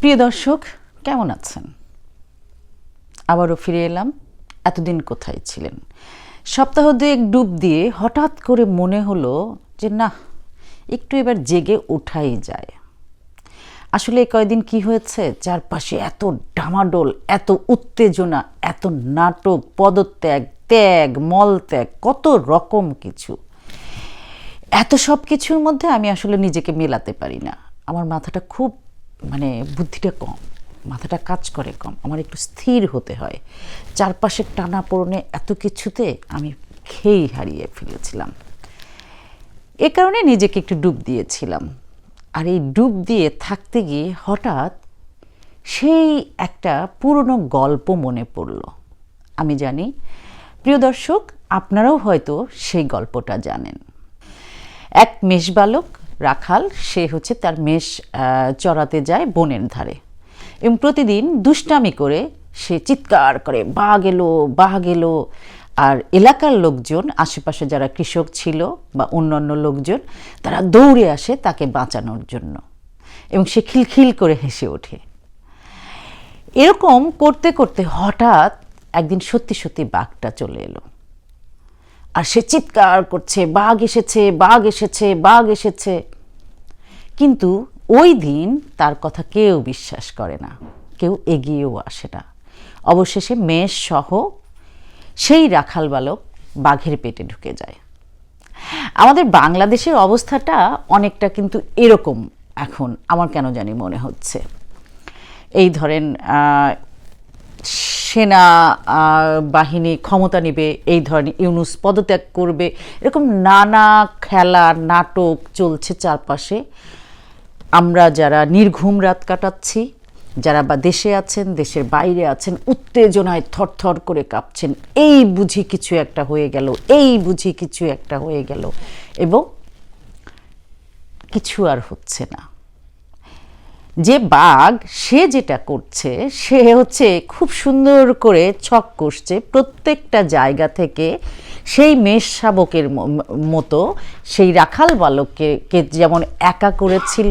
প্রিয় দর্শক, কেমন আছেন? আবারও ফিরে এলাম। এতদিন কোথায় ছিলেন? সপ্তাহ দুয়েক ডুব দিয়ে হঠাৎ করে মনে হলো যে, না, একটু এবার জেগে ওঠাই যায়। আসলে কয়দিন কি হয়েছে? চারপাশে এত ডামাডোল, এত উত্তেজনা, এত নাটক, পদত্যাগ, ত্যাগ, মলত্যাগ, কত রকম কিছু। এত সব কিছুর মধ্যে আমি আসলে নিজেকে মেলাতে পারি না। আমার মাথাটা খুব বুদ্ধিটা কম, মাথাটা কাজ করে কম, আমার একটু স্থির হতে হয়। চারপাশের টানা পড়নে এত কিছুতে আমি খেই হারিয়ে ফেলেছিলাম। এ কারণে নিজেকে একটু ডুব দিয়েছিলাম। আর এই ডুব দিয়ে থাকতে গিয়ে হঠাৎ সেই একটা পুরনো গল্প মনে পড়ল। আমি জানি, প্রিয় দর্শক, আপনারাও হয়তো সেই গল্পটা জানেন। এক মেষ বালক রাখাল, সে হচ্ছে তার মেষ চড়াতে যায় বনের ধারে। এবং প্রতিদিন দুষ্টামি করে সে চিৎকার করে, বাঘ এলো বাঘ এলো। আর এলাকার লোকজন, আশেপাশে যারা কৃষক ছিল বা অন্যান্য লোকজন, তারা দৌড়ে আসে তাকে বাঁচানোর জন্য। এবং সে খিলখিল করে হেসে ওঠে। এরকম করতে করতে হঠাৎ একদিন সত্যি সত্যি বাঘটা চলে এলো। আর সে চিৎকার করছে, বাঘ এসেছে বাঘ এসেছে বাঘ এসেছে। কিন্তু ওই দিন তার কথা কেউ বিশ্বাস করে না, কেউ এগিয়েও আসে না। অবশেষে মেষ সহ সেই রাখাল বালক বাঘের পেটে ঢুকে যায়। আমাদের বাংলাদেশের অবস্থাটা অনেকটা কিন্তু এরকম এখন, আমার কেন জানি মনে হচ্ছে। এই ধরেন সেনা বাহিনী ক্ষমতা নেবে, এই ধরনের ইউনুস পদত্যাগ করবে। এরকম নানা খেলা, নাটক চলছে চারপাশে। আমরা যারা নির্ঘুম রাত কাটাচ্ছি, যারা বা দেশে আছেন, দেশের বাইরে আছেন, উত্তেজনায় থরথর করে কাঁপছেন। এই বুঝি কিছু একটা হয়ে গেল, এই বুঝি কিছু একটা হয়ে গেল। এবং কিছু আর হচ্ছে না। যে বাঘ, সে যেটা করছে, সে হচ্ছে খুব সুন্দর করে ছক কষছে প্রত্যেকটা জায়গা থেকে। সেই মেষ শাবকের মতো সেই রাখাল বালককে, কে যেমন একা করেছিল,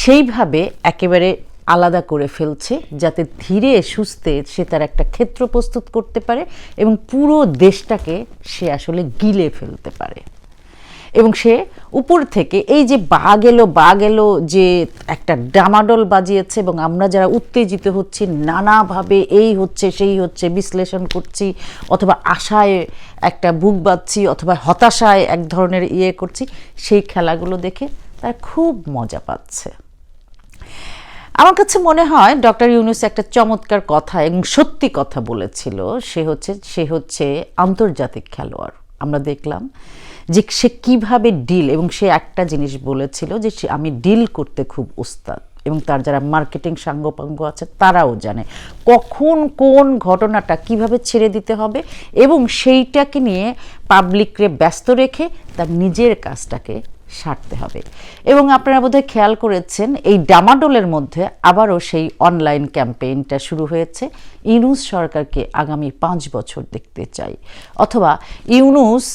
সেইভাবে একেবারে আলাদা করে ফেলছে যাতে ধীরে সুস্থে সে তার একটা ক্ষেত্র প্রস্তুত করতে পারে এবং পুরো দেশটাকে সে আসলে গিলে ফেলতে পারে। এবং সে উপর থেকে এই যে বাঘ এলো বাঘ এলো যে একটা ডামাডোল বাজিয়েছে এবং আমরা যারা উত্তেজিত হচ্ছি, নানাভাবে এই হচ্ছে, সেই হচ্ছে, বিশ্লেষণ করছি অথবা আশায় একটা বুক বাঁধছি অথবা হতাশায় এক ধরনের ইয়ে করছি, সেই খেলাগুলো দেখে তারা খুব মজা পাচ্ছে। আমার কাছে মনে হয় ডক্টর ইউনুস একটা চমৎকার কথা এবং সত্যি কথা বলেছিল, সে হচ্ছে সে হচ্ছে আন্তর্জাতিক খেলোয়াড়। আমরা দেখলাম যে সে কীভাবে ডিল এবং সে একটা জিনিস বলেছিল যে সে, আমি ডিল করতে খুব উস্তাদ, এবং তার যারা মার্কেটিং সাঙ্গপাঙ্গ আছে তারাও জানে কখন কোন ঘটনাটা কীভাবে ছেড়ে দিতে হবে, এবং সেইটাকে নিয়ে পাবলিকরে ব্যস্ত রেখে তার নিজের কাজটাকে সারতে হবে। এবং আপনারা বোধহয় খেয়াল করেছেন, এই ডামাডোলের মধ্যে আবারও সেই অনলাইন ক্যাম্পেইনটা শুরু হয়েছে। ইউনুস সরকারকে আগামী পাঁচ বছর দেখতে চাই। অথবা ইউনুস,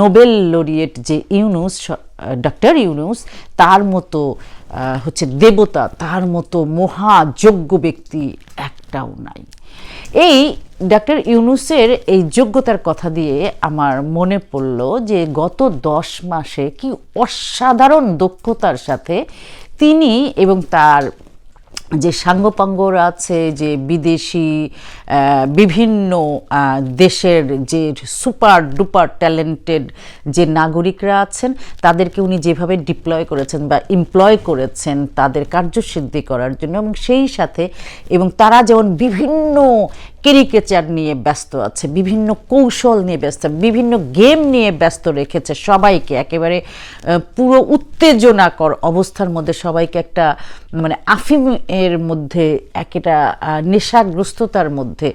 নোবেল লরিয়েট যে ইউনুস ডক্টর ইউনুস, তার মতো হচ্ছে দেবতা, তার মতো মহাযোগ্য ব্যক্তি একটাও নাই। এই ডক্টর ইউনুসের এই যোগ্যতার কথা দিয়ে আমার মনে পড়ল যে গত দশ মাসে কি অসাধারণ দক্ষতার সাথে তিনি এবং তার যে সাঙ্গপাঙ্গরা আছে, যে বিদেশি বিভিন্ন দেশের যে সুপার ডুপার ট্যালেন্টেড যে নাগরিকরা আছেন, তাদেরকে উনি যেভাবে ডিপ্লয় করেছেন বা এমপ্লয় করেছেন তাদের কার্যসিদ্ধি করার জন্য এবং সেই সাথে এবং তারা যেমন বিভিন্ন কেরিকেচার নিয়ে ব্যস্ত আছে, বিভিন্ন কৌশল নিয়ে ব্যস্ত, বিভিন্ন গেম নিয়ে ব্যস্ত রেখেছে সবাইকে। একেবারে পুরো উত্তেজনাকর অবস্থার মধ্যে সবাইকে একটা মানে আফিম এর মধ্যে, একটা নেশাগ্রস্ততার মধ্যে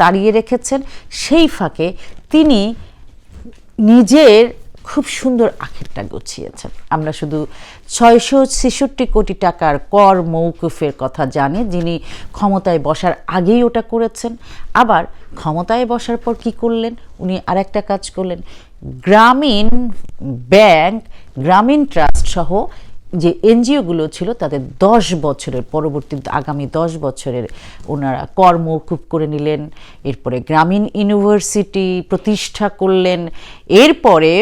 তাড়িয়ে রেখেছেন। সেই ফাঁকে তিনি নিজের খুব সুন্দর আখেরটা গুছিয়েছেন। আমরা শুধু ছয়শো ছেষট্টি কোটি টাকার কর মৌকুফের কথা জানি, যিনি ক্ষমতায় বসার আগেই ওটা করেছেন। আবার ক্ষমতায় বসার পর কি করলেন? উনি আরেকটা কাজ করলেন। গ্রামীণ ব্যাংক, গ্রামীণ ট্রাস্ট সহ যে এনজিওগুলো ছিল, তাদের দশ বছরের, পরবর্তী আগামী দশ বছরের ওনারা কর্মকুপ করে নিলেন। এরপরে গ্রামীণ ইউনিভার্সিটি প্রতিষ্ঠা করলেন। এরপরে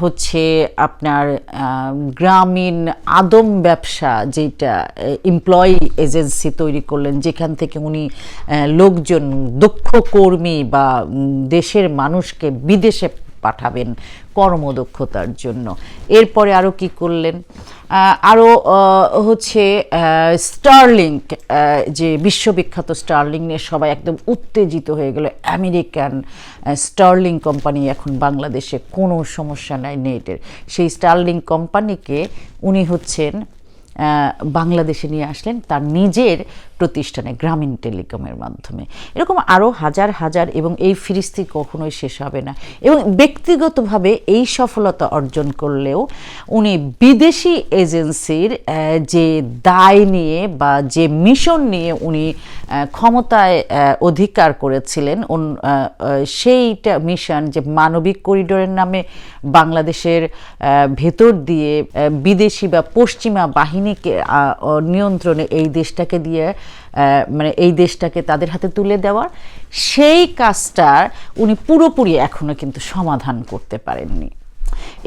হচ্ছে আপনার গ্রামীণ আদম ব্যবসা যেটা এমপ্লয়ি এজেন্সি তৈরি করলেন, যেখান থেকে উনি লোকজন, দক্ষ কর্মী বা দেশের মানুষকে বিদেশে পাঠাবেন কর্মদক্ষতার জন্য। এরপরে আরও কি করলেন? আরও হচ্ছে স্টারলিংক যে বিশ্ববিখ্যাত স্টারলিং নিয়ে সবাই একদম উত্তেজিত হয়ে গেল। আমেরিকান স্টারলিং কোম্পানি এখন বাংলাদেশে কোনো সমস্যা নাই নেটের। সেই স্টারলিং কোম্পানিকে উনি হচ্ছেন বাংলাদেশে নিয়ে আসলেন। তার নিজের প্রতিষ্ঠানে, গ্রামীণ টেলিকমের মাধ্যমে। এরকম আরও হাজার হাজার এবং এই ফিরিস্তি কখনোই শেষ হবে না। এবং ব্যক্তিগতভাবে এই সফলতা অর্জন করলেও উনি বিদেশি এজেন্সির যে দায় নিয়ে বা যে মিশন নিয়ে উনি ক্ষমতায় অধিকার করেছিলেন সেইটা মিশন যে মানবিক করিডোরের নামে বাংলাদেশের ভেতর দিয়ে বিদেশি বা পশ্চিমা বাহিনীকে নিয়ন্ত্রণে এই দেশটাকে দিয়ে মানে এই দেশটাকে তাদের হাতে তুলে দেওয়ার, সেই কাজটার উনি পুরোপুরি এখনও কিন্তু সমাধান করতে পারেননি।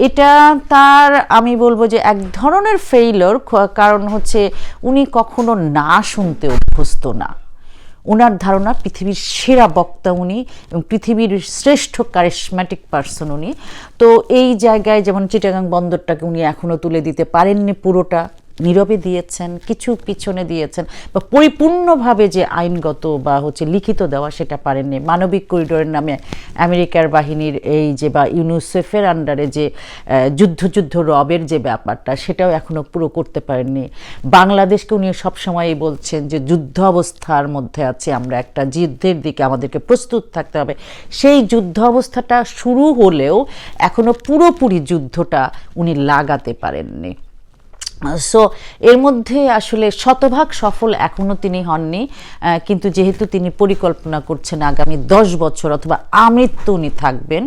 এটা তার, আমি বলব যে এক ধরনের ফেইলর কারণ হচ্ছে উনি কখনো না শুনতে অভ্যস্ত না। ওনার ধারণা পৃথিবীর সেরা বক্তা উনি এবং পৃথিবীর শ্রেষ্ঠ কারিশম্যাটিক পার্সন উনি। তো এই জায়গায় যেমন চিটাগাং বন্দরটাকে উনি এখনও তুলে দিতে পারেননি পুরোটা। নীরবে দিয়েছেন, কিছু পিছনে দিয়েছেন বা পরিপূর্ণভাবে যে আইনগত বা হচ্ছে লিখিত দেওয়া সেটা পারেননি। মানবিক করিডোরের নামে আমেরিকার বাহিনীর এই যে বা ইউনিসেফের আন্ডারে যে যুদ্ধ যুদ্ধ রবের যে ব্যাপারটা সেটাও এখনও পুরো করতে পারেননি। বাংলাদেশকে উনি সবসময়ই বলছেন যে যুদ্ধ অবস্থার মধ্যে আছে আমরা, একটা যুদ্ধের দিকে আমাদেরকে প্রস্তুত থাকতে হবে। সেই যুদ্ধ অবস্থাটা শুরু হলেও এখনও পুরোপুরি যুদ্ধটা উনি লাগাতে পারেননি। সো এর মধ্যে আসলে শতভাগ সফল এখনও তিনি হননি কিন্তু যেহেতু তিনি পরিকল্পনা করছেন আগামী দশ বছর অথবা আমৃত্যু উনি থাকবেন,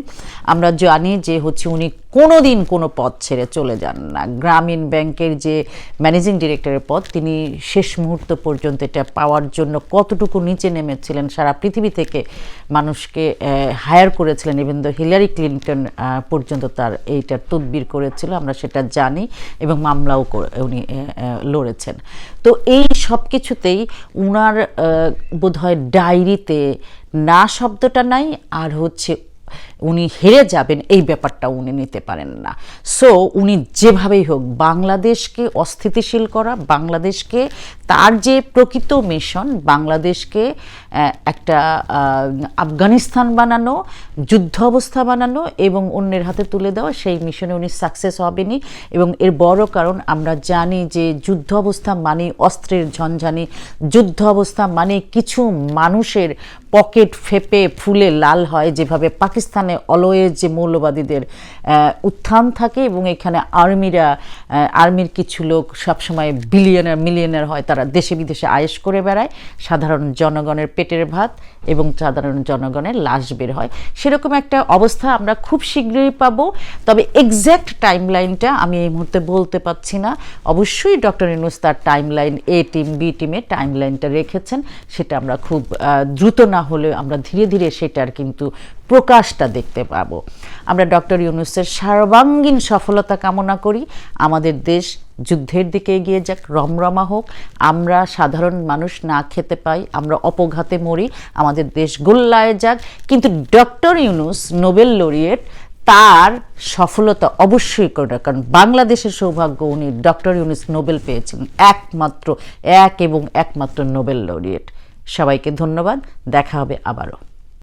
আমরা জানি যে হচ্ছে উনি কোনো দিন কোনো পদ ছেড়ে চলে যান না। গ্রামীণ ব্যাংকের যে ম্যানেজিং ডিরেক্টরের পদ, তিনি শেষ মুহূর্ত পর্যন্ত এটা পাওয়ার জন্য কতটুকু নিচে নেমেছিলেন, সারা পৃথিবী থেকে মানুষকে হায়ার করেছিলেন ইভেন দো হিলারি ক্লিন্টন পর্যন্ত তার এইটার তদবির করেছিল, আমরা সেটা জানি এবং মামলাও উনি লড়েছেন। তো এই সব কিছুতেই উনার বোধহয় ডায়েরিতে না শব্দটা নাই আর হচ্ছে উনি হেরে যাবেন, এই ব্যাপারটা উনি নিতে পারেন না। সো উনি যেভাবেই হোক, বাংলাদেশকে অস্থিতিশীল করা, বাংলাদেশকে তার যে প্রকৃত মিশন বাংলাদেশকে একটা আফগানিস্তান বানানো, যুদ্ধ অবস্থা বানানো এবং অন্যের হাতে তুলে দেওয়া, সেই মিশনে উনি সাকসেস হবেনি এবং এর বড় কারণ, আমরা জানি যে যুদ্ধ অবস্থা মানে অস্ত্রের ঝঞ্ঝানি যুদ্ধ অবস্থা মানে কিছু মানুষের পকেট ফেপে, ফুলে লাল হয়, যেভাবে পাকিস্তানে অলওয়েজ যে মৌলবাদীদের উত্থান থাকে এবং এখানে আর্মিরা আর্মির কিছু লোক সবসময় বিলিয়নার মিলিয়নার হয়, তারা দেশে বিদেশে আয়েস করে বেড়ায়। সাধারণ জনগণের পেটের ভাত এবং সাধারণ জনগণের লাশ বের হয়। সেরকম একটা অবস্থা আমরা খুব শীঘ্রই পাবো, তবে এক্স্যাক্ট টাইম লাইনটা আমি এই মুহূর্তে বলতে পারছি না। অবশ্যই ডক্টর ইনুস তার টাইম লাইন এ টিম বি টিমে টাইম লাইনটা রেখেছেন, সেটা আমরা খুব দ্রুত না হলেও আমরা ধীরে ধীরে সেটার কিন্তু প্রকাশটা দেখতে পাবো। আমরা ডক্টর ইউনুসের সর্বাঙ্গীন সফলতা কামনা করি। আমাদের দেশ যুদ্ধের দিকে এগিয়ে যাক, রমরমা হোক। আমরা সাধারণ মানুষ না খেতে পাই, আমরা অপঘাতে মরি, আমাদের দেশ গোল্লায় যাক। কিন্তু ডক্টর ইউনুস, নোবেল লরিয়েট, তার সফলতা অবশ্যই করে কারণ বাংলাদেশের সৌভাগ্য উনি ডক্টর ইউনুস নোবেল পেয়েছেন। একমাত্র, এক এবং একমাত্র নোবেল লরিয়েট। সবাইকে ধন্যবাদ। দেখা হবে আবারও।